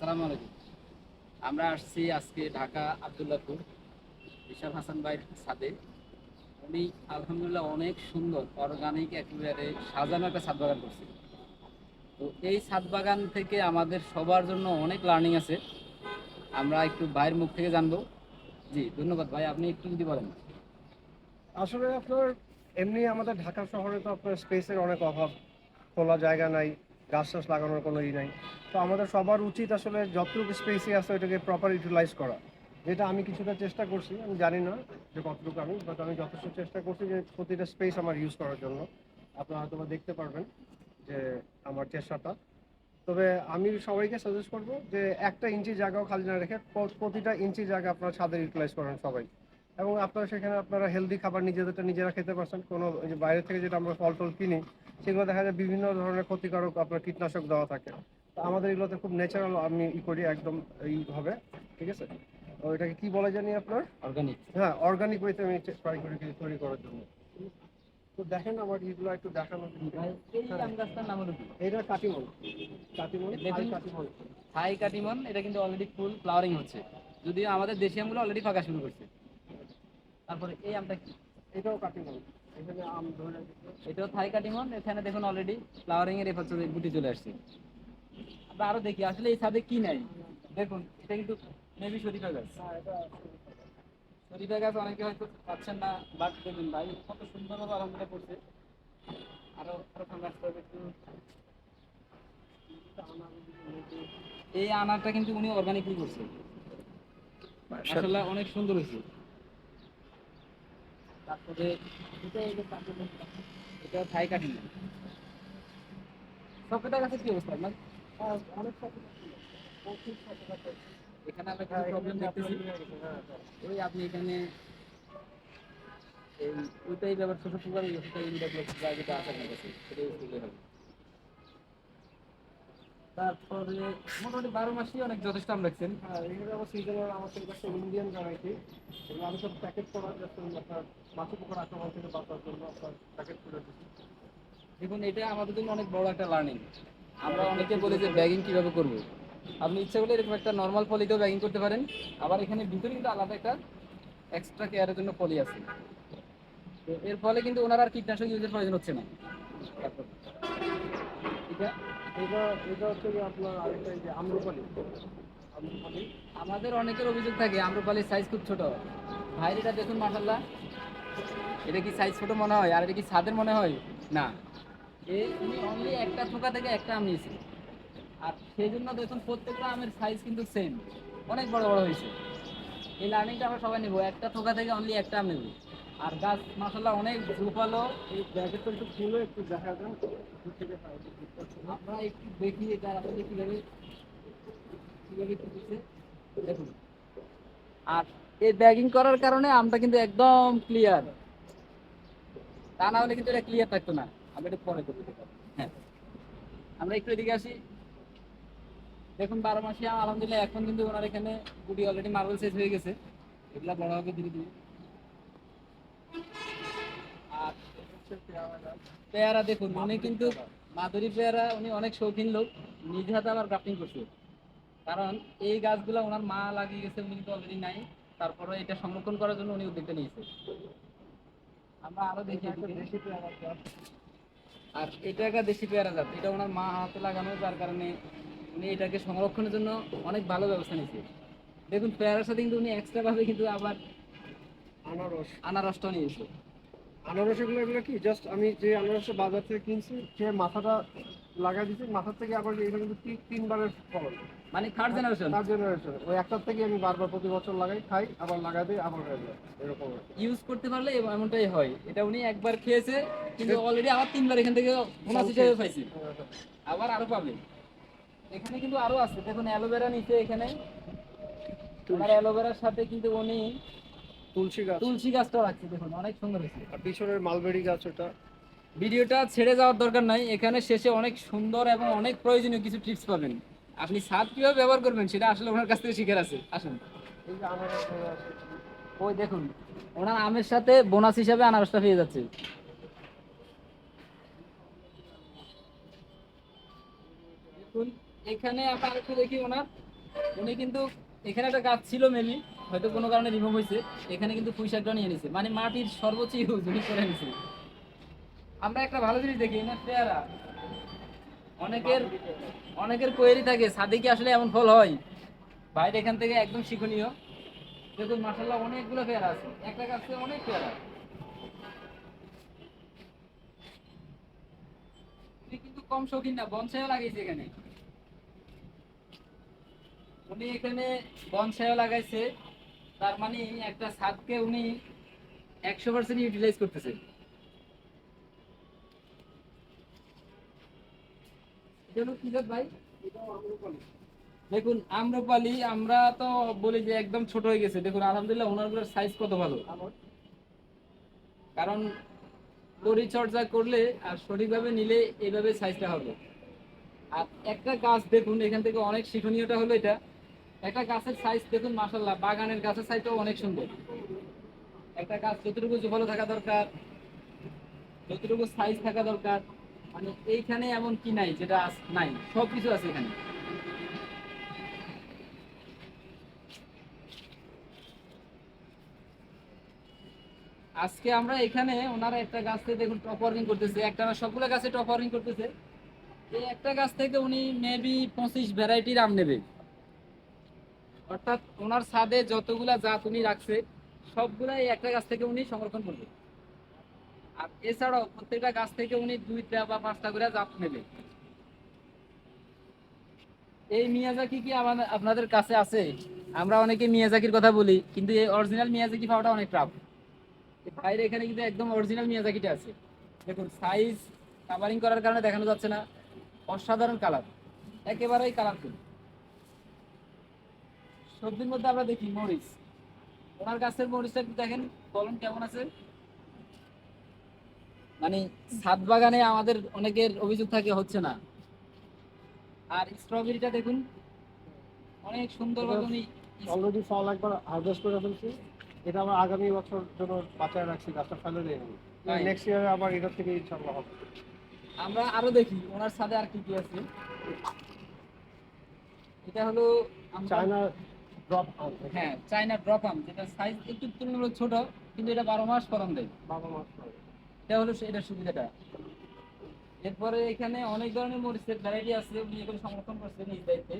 আসসালামু আলাইকুম। আমরা আসছি আজকে ঢাকা আবদুল্লাপুর রিশাব হাসান ভাইয়ের ছাদে। উনি আলহামদুলিল্লাহ অনেক সুন্দর অর্গানিক একেবারে সাজানো একটা ছাদ বাগান করছে। তো এই ছাদ বাগান থেকে আমাদের সবার জন্য অনেক লার্নিং আছে। আমরা একটু ভাইয়ের মুখ থেকে জানব। জি, ধন্যবাদ ভাই, আপনি একটু যদি বলেন। আসলে আপনার, এমনি আমাদের ঢাকা শহরে তো আপনার স্পেসের অনেক অভাব, খোলা জায়গা নাই। গাছ টাছ লাগানোর কোনো ই নাই। তো আমাদের সবার উচিত আসলে যতটুকু স্পেসই আছে ওইটাকে প্রপার ইউটিলাইজ করা। যেটা আমি কিছুটা চেষ্টা করছি, আমি জানি না যে কতটুকু আমি বাট আমি যথেষ্ট চেষ্টা করছি যে প্রতিটা স্পেস আমার ইউজ করার জন্য। আপনারা হয়তো দেখতে পারবেন যে আমার চেষ্টাটা। তবে আমি সবাইকে সাজেস্ট করব যে একটা ইঞ্চি জায়গাও খালি না রেখে প্রতিটা ইঞ্চি জায়গা আপনারা ছাদে ইউটিলাইজ করেন সবাই। এবং আপনারা সেখানে আপনারা হেলদি খাবার নিজেদেরটা নিজেরা খেতে পারছেন। কোনো যে বাইরে থেকে যেটা আমরা ফল টল কিনি সেগুলো দেখা যায় বিভিন্ন ধরনের ক্ষতিকারক আপনার কীটনাশক দেওয়া থাকে। তো আমাদের এগুলোতে খুব ন্যাচারাল আমি ই করি একদম এইভাবে ঠিক আছে? তো এটাকে কি বলে জানি আপনার? অর্গানিক হ্যাঁ অর্গানিক ওয়েতে আমি ট্রাই করি তৈরি করার জন্য। তো দেখেন আমার এগুলো একটু দেখানো এইটা কাটিমন। কাটিমন কাটিমন। কাটিমন এটা কিন্তু অলরেডি ফুল ফ্লাওয়ারিং হচ্ছে। যদিও আমাদের দেশি আমগুলো অলরেডি ফাঁকা শুরু করছে। তারপরে এই আমটা কি? এটাও কাটিমন এখানে আম ধরে এটাও থাই কাটিমন এখানে দেখুন অলরেডি ফ্লাওয়ারিং এর এফেক্ট চলে গুটি চলে আসছে। আমরা আরও দেখি আসলে এই ছাদে কি নাই? দেখুন এটা কিন্তু মেবি শরীফা গাছ। হ্যাঁ এটা শরীফা গাছ অনেকে হয়তো পাচ্ছেন না বাট দেখুন ভাই কত সুন্দরভাবে আলহামদুলিল্লাহ করছে আরও আরও আসতে হবে একটু। এই আনারটা কিন্তু উনি অর্গানিকলি করছে। অনেক সুন্দর হয়েছে। তারপরে এটা থাই সকেটা গাছের কি অবস্থা আপনার? হ্যাঁ, অনেক। এখানে আমরা কিছু প্রবলেম দেখতেছি। ওই আপনি এখানে এই ওইটাই ব্যাপার ছোট ওইটাই ইন্ডিয়া ব্লক যেটা আছে করতেছি সেটাই হবে তারপরে মোটামুটি বারো মাসই অনেক যথেষ্ট আম রাখছেন। হ্যাঁ, এগুলো আবার আমার থেকে কাছে ইন্ডিয়ান ভ্যারাইটি এগুলো আমি সব প্যাকেট করার জন্য আপনার মাছি পোকার আক্রমণ থেকে বাঁচার জন্য আপনার প্যাকেট করে দিচ্ছি। দেখুন এটা আমাদের জন্য অনেক বড় একটা লার্নিং আমরা অনেকে বলি যে ব্যাগিং কীভাবে করব? আপনি ইচ্ছা করলে এরকম একটা নর্মাল পলিতেও ব্যাগিং করতে পারেন। আবার এখানে ভিতরে কিন্তু আলাদা একটা এক্সট্রা কেয়ারের জন্য পলি আছে। এর ফলে কিন্তু ওনার আর কীটনাশক ইউজের প্রয়োজন হচ্ছে না। এটা এটা এটা হচ্ছে আপনার আরেকটা যে আম্রপালি। আম্রপালি? আমাদের অনেকের অভিযোগ থাকে আম্রপালির সাইজ খুব ছোট। ভাই এটা দেখুন মাসাল্লাহ এটা কি সাইজ ছোট মনে হয়? আর এটা কি ছাদের মনে হয়? না। উনি অনলি একটা থোকা থেকে একটা আম নিয়েছে। আর সেই জন্য দেখুন প্রত্যেকটা আমের সাইজ কিন্তু সেম অনেক বড় বড় হয়েছে। এই লার্নিংটা আমরা সবাই নেব। একটা থোকা থেকে অনলি একটা আম নেব। আর গাছ মাসাল্লাহ অনেক ঝুপালো। এই ব্যাগের তো একটু খুলে একটু দেখা যান আমরা একটু দেখি এটা আসলে কীভাবে কীভাবে কি দিচ্ছে দেখুন। আর এই ব্যাগিং করার কারণে আমটা কিন্তু একদম ক্লিয়ার তা না হলে কিন্তু এটা ক্লিয়ার থাকতো না। আমরা এটা পরে করতে হ্যাঁ। আমরা একটু এদিকে আসি। দেখুন, বারো মাসে আলহামদুলিল্লাহ, এখন কিন্তু ওনার এখানে গুটি অলরেডি মার্বেল সাইজ হয়ে গেছে। এগুলা বড় হবে ধীরে ধীরে। আর পেয়ারা দেখুন উনি কিন্তু মাধুরী পেয়ারা উনি অনেক শৌখিন লোক। নিজ হাতে আবার গ্রাফটিং করছে। কারণ এই গাছগুলো ওনার মা লাগিয়ে গেছে উনি কিন্তু অলরেডি নাই। তারপরে এটা সংরক্ষণ করার জন্য উনি উদ্যোগটা নিয়েছে। আমরা আরও দেখি এটা একটা এদিকে। দেশি পেয়ারা আর এটা একটা দেশি পেয়ারা জাত। এটা ওনার মা হাতে লাগানো যার কারণে উনি এটাকে সংরক্ষণের জন্য অনেক ভালো ব্যবস্থা নিয়েছে। দেখুন পেয়ারার সাথে কিন্তু উনি এক্সট্রা ভাবে কিন্তু আবার আনারস। আনারসটা নিয়েছে। আনারস এগুলো এগুলো কি? জাস্ট আমি যে আনারসটা বাজার থেকে কিনছি যে মাথাটা লাগাই দিচ্ছি মাথার থেকে আবার এটা কিন্তু তিন- তিনবারের ফলন মানে থার্ড জেনারেশন তার জেনারেশন ওই একটার থেকে আমি বারবার প্রতি বছর লাগাই খাই আবার লাগাই দিই আবার হয়ে যায় এরকম। ইউজ করতে পারলে এমনটাই হয়। এটা উনি একবার খেয়েছে কিন্তু অলরেডি আবার তিনবার এখান থেকে বোনাস হিসেবে পাইছি। আবার আরও পাবে। এখানে কিন্তু আরও আছে। দেখুন অ্যালোভেরা নিচে এখানে। ওনার অ্যালোভেরার সাথে কিন্তু উনি তুলসী গাছ। তুলসী গাছটাও রাখছে দেখুন অনেক সুন্দর হয়েছে। আর পিছনের মালবেরি গাছ ওটা। ভিডিওটা ছেড়ে যাওয়ার দরকার নাই এখানে শেষে অনেক সুন্দর এবং অনেক প্রয়োজনীয় কিছু টিপস পাবেন। আপনি ছাদ কীভাবে ব্যবহার করবেন সেটা আসলে ওনার কাছ থেকে শিখার আছে আসুন। ওই দেখুন ওনার আমের সাথে বোনাস হিসাবে আনারসটা পেয়ে যাচ্ছে। দেখুন এখানে আমরা আরেকটু দেখি ওনার। উনি কিন্তু এখানে একটা গাছ ছিল মেবি হয়তো কোনো কারণে রিমুভ হয়েছে, এখানে কিন্তু পুঁই নিয়ে নিছে। মানে মাটির সর্বোচ্চ ইউজ উনি করে নিছে। আমরা একটা ভালো জিনিস দেখি না পেয়ারা? অনেকের অনেকের কোয়েরি থাকে, ছাদে কি আসলে এমন ফল হয়? বাইরে এখান থেকে একদম শিখনীয় দেখুন মাসাল্লাহ অনেকগুলো পেয়ারা আছে। একটা গাছে অনেক পেয়ারা। কিন্তু কম শৌখিন না, বনসাইও লাগিয়েছে এখানে। উনি এখানে বনসাইও লাগাইছে। তার মানে একটা ছাদকে উনি একশো পার্সেন্ট ইউটিলাইজ করতেছে। এটা হলো কি জাত ভাই, দেখুন, আম্রপালি, আমরা তো বলি যে একদম ছোট হয়ে গেছে। দেখুন, আলহামদুলিল্লাহ ওনারগুলোর সাইজ কত ভালো। কারণ পরিচর্যা করলে আর সঠিকভাবে নিলে এইভাবে সাইজটা হবে। আর একটা গাছ দেখুন, এখান থেকে অনেক শিক্ষণীয়টা হলো এটা। একটা গাছের সাইজ দেখুন মাসাল্লাহ বাগানের গাছের সাইজটাও অনেক সুন্দর। একটা গাছ যতটুকু ভালো থাকা দরকার, যতটুকু সাইজ থাকা দরকার মানে এইখানে এমন কি নাই যেটা নাই সব কিছু আছে এখানে। আজকে আমরা এখানে ওনারা একটা গাছ থেকে দেখুন টপ ওয়ার্কিং করতেছে একটা না সবগুলো গাছে টপ ওয়ার্কিং করতেছে। এই একটা গাছ থেকে উনি মেবি পঁচিশ ভ্যারাইটির আম নেবে। অর্থাৎ ওনার ছাদে যতগুলা জাত উনি রাখছে সবগুলা এই একটা গাছ থেকে উনি সংরক্ষণ করবে। আর এছাড়াও প্রত্যেকটা গাছ থেকে উনি দুইটা বা পাঁচটা করে জাত নেবে। এই মিয়াজাকি কি আপনাদের কাছে আছে? আমরা অনেকে মিয়াজাকির কথা বলি, কিন্তু এই অরিজিনাল মিয়াজাকি পাওয়াটা অনেক টাফ বাইরে এখানে কিন্তু একদম অরিজিনাল মিয়াজাকিটা আছে। দেখুন সাইজ কাভারিং করার কারণে দেখানো যাচ্ছে না। অসাধারণ কালার একেবারেই কালারফুল সবজির মধ্যে আমরা দেখি মরিচ। ওনার গাছের মরিচটা একটু দেখেন ফলন কেমন আছে? মানে ছাদ বাগানে আমাদের অনেকের অভিযোগ থাকে হচ্ছে না। আর স্ট্রবেরিটা দেখুন অনেক সুন্দরভাবে উনি অলরেডি ফল একবার হারভেস্ট করে ফেলছি। এটা আমার আগামী বছর জন্য বাঁচায় রাখছি গাছটা ফেলে দেয়নি নেক্সট ইয়ারে আবার এটা থেকে ইনশাল্লাহ হবে। আমরা আরও দেখি ওনার সাথে আর কি কি আছে। এটা হলো চায়না ড্রপ হ্যাঁ চাইনা ড্রপ আম যেটা সাইজ একটু তুলনামূলক ছোট কিন্তু এটা বারো মাস ফলন দেয়। বাবা মাস করে। এটা হলো এটার সুবিধাটা। এরপরে এখানে অনেক ধরনের মরিচের ভ্যারাইটি আছে উনি এগুলো সংরক্ষণ করছে নিজ দায়িত্বে।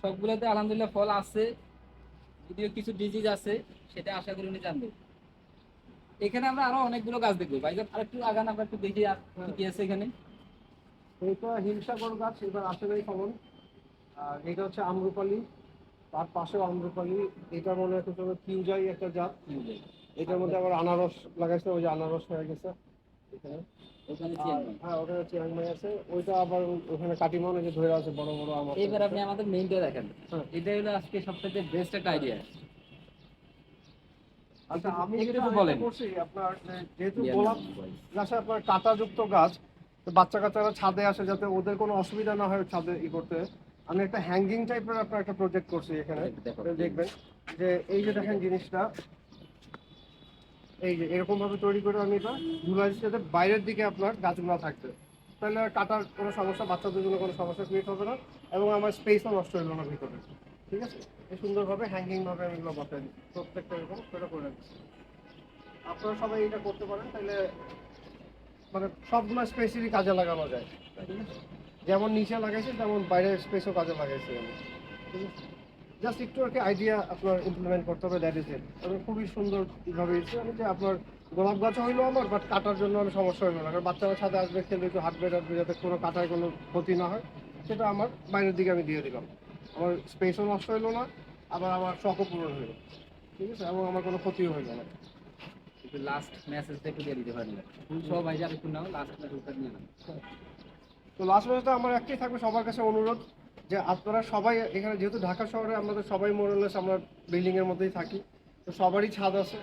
সবগুলোতে আলহামদুলিল্লাহ ফল আছে যদিও কিছু ডিজিজ আছে সেটা আশা করি উনি জানবে। এখানে আমরা আরও অনেকগুলো গাছ দেখব। ভাই আর একটু আগান আমরা একটু দেখি আর কি আছে এখানে। এইটা হিমসাগর গাছ এবার আসে নাই ফলন আর এটা হচ্ছে আমরুপালি। তার পাশেও আমরুপালি এটা মনে হয় কিউজাই একটা জাত। এটার মধ্যে আবার আনারস লাগাইছে ওই যে আনারস হয়ে গেছে। এখানে? ওখানে চিয়াংমাই। হ্যাঁ ওটা চিরাংমাই আছে। ওইটা আবার ওখানে কাটিমনে যে ধরে আছে বড় বড় আমার এবার আপনি আমাদের মেইনটা দেখেন। হ্যাঁ। হলো আজকে সবথেকে বেস্ট একটা আইডিয়া আচ্ছা আমি যেটা বলেন। আপনার যেহেতু গোলাপ গাছে আপনার কাঁটাযুক্ত গাছ তো বাচ্চা কাচ্চারা ছাদে আসে যাতে ওদের কোনো অসুবিধা না হয় ছাদে ই করতে। আমি একটা হ্যাঙ্গিং টাইপের আপনার একটা প্রজেক্ট করছি এখানে। দেখবেন যে এই যে দেখেন জিনিসটা এই যে এরকম ভাবে তৈরি করে আমি এটা ঝুলাই দিচ্ছি যাতে বাইরের দিকে আপনার গাছগুলো থাকবে তাহলে কাটার কোনো সমস্যা বাচ্চাদের জন্য কোনো সমস্যা ক্রিয়েট হবে না এবং আমার স্পেসও নষ্ট হইল না ভিতরে। ঠিক আছে? এই সুন্দরভাবে হ্যাঙ্গিং ভাবে আমি এগুলো বসাই দিচ্ছি। প্রত্যেকটা এরকম সেটা করে দিচ্ছি। আপনারা সবাই এটা করতে পারেন তাহলে মানে সবগুলো স্পেসিরই কাজে লাগানো যায়। ঠিক আছে? যেমন নিচে লাগাইছি, তেমন বাইরের স্পেসও কাজে লাগাইছি। আমি ঠিক আছে জাস্ট একটু আর কি আইডিয়া আপনার ইমপ্লিমেন্ট করতে হবে দ্যাট ইজ ইট আমি খুবই সুন্দরভাবে দিচ্ছি আমি যে আপনার গোলাপ গাছ হইল আমার বাট কাটার জন্য আমি সমস্যা হইল না। কারণ বাচ্চারা সাথে আসবে, খেলবে, একটু হাঁটবে, টাটবে, যাতে কোনো কাটায় কোনো ক্ষতি না হয়, সেটা আমার বাইরের দিকে আমি দিয়ে দিলাম। আমার স্পেসও নষ্ট হইল না, আবার আমার শখও পূরণ হইল। ঠিক আছে? এবং আমার কোনো ক্ষতিও হইল না। লাস্ট মেসেজটা একটু দিয়ে দিতে পারেন সব ভাই যারা একটু নাও লাস্ট মেসেজটা নিয়ে তো লাস্ট মেসেজটা আমার একটাই থাকবে সবার কাছে অনুরোধ যে আপনারা সবাই এখানে যেহেতু ঢাকা শহরে আমাদের সবাই মোরলেস আমরা বিল্ডিং এর মধ্যেই থাকি, তো সবারই ছাদ আছে।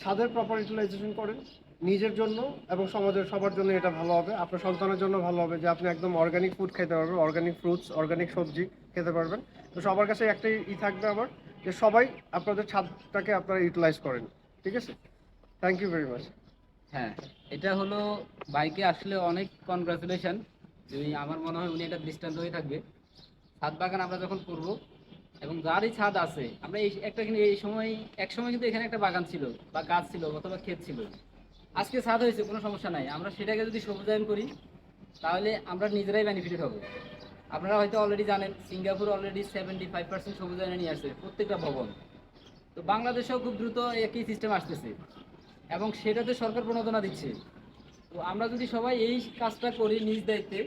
ছাদের প্রপার ইউটিলাইজেশন করেন, নিজের জন্য এবং সমাজের সবার জন্য এটা ভালো হবে। আপনার সন্তানের জন্য ভালো হবে যে আপনি একদম অর্গানিক ফুড খেতে পারবেন অর্গানিক ফ্রুটস অর্গানিক সবজি খেতে পারবেন। তো সবার কাছে একটাই ই থাকবে আমার যে সবাই আপনাদের ছাদটাকে আপনারা ইউটিলাইজ করেন, ঠিক আছে? থ্যাংক ইউ ভেরি মাচ হ্যাঁ এটা হলো বাইকে আসলে অনেক কনগ্রাচুলেশন যদি আমার মনে হয় উনি একটা দৃষ্টান্ত হয়ে থাকবে। ছাদ বাগান আমরা যখন করব, এবং যারই ছাদ আছে, আমরা এই একটা কিন্তু এই সময়, এক সময় কিন্তু এখানে একটা বাগান ছিল, বা গাছ ছিল, অথবা ক্ষেত ছিল। আজকে ছাদ হয়েছে, কোনো সমস্যা নাই। আমরা সেটাকে যদি সবুজায়ন করি, তাহলে আমরা নিজেরাই বেনিফিটেড হব। আপনারা হয়তো অলরেডি জানেন, Singapore already seventy five percent সবুজায়নে নিয়ে আসছে প্রত্যেকটা ভবন। তো বাংলাদেশেও খুব দ্রুত একই সিস্টেম আসতেছে। এবং সেটাতে সরকার প্রণোদনা দিচ্ছে। তো আমরা যদি সবাই এই কাজটা করি নিজ দায়িত্বে,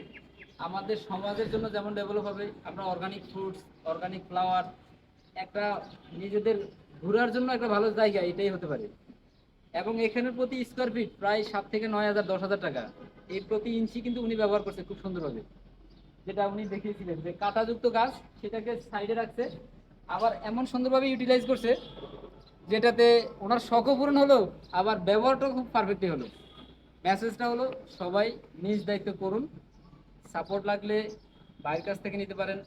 আমাদের সমাজের জন্য যেমন ডেভেলপ হবে, আমরা অর্গানিক ফ্রুটস অর্গানিক ফ্লাওয়ার একটা নিজেদের ঘোরার জন্য একটা ভালো জায়গা, এটাই হতে পারে। এবং এখানের প্রতি স্কোয়ার ফিট প্রায় সাত থেকে নয় হাজার, দশ হাজার টাকা। এই প্রতি ইঞ্চি কিন্তু উনি ব্যবহার করছে খুব সুন্দরভাবে। যেটা উনি দেখিয়েছিলেন যে কাঁটাযুক্ত গাছ, সেটাকে সাইডে রাখছে, আবার এমন সুন্দরভাবে ইউটিলাইজ করছে, যেটাতে ওনার শখও পূরণ হলো, আবার ব্যবহারটাও খুব পারফেক্টলি হলো। মেসেজটা হলো, সবাই নিজ দায়িত্ব করুন। সাপোর্ট লাগলে বাইরের কাছ থেকে নিতে পারেন।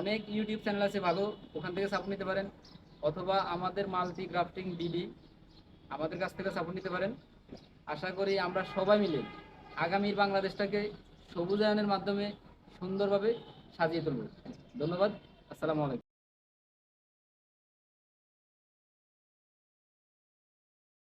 অনেক ইউটিউব চ্যানেল আছে ভালো, ওখান থেকে সাপোর্ট নিতে পারেন। অথবা আমাদের মাল্টি গ্রাফটিং ডিডি আমাদের কাছ থেকে সাপোর্ট নিতে পারেন। আশা করি আমরা সবাই মিলে আগামীর বাংলাদেশটাকে সবুজায়নের মাধ্যমে সুন্দরভাবে সাজিয়ে তুলব। ধন্যবাদ, আসসালামু আলাইকুম।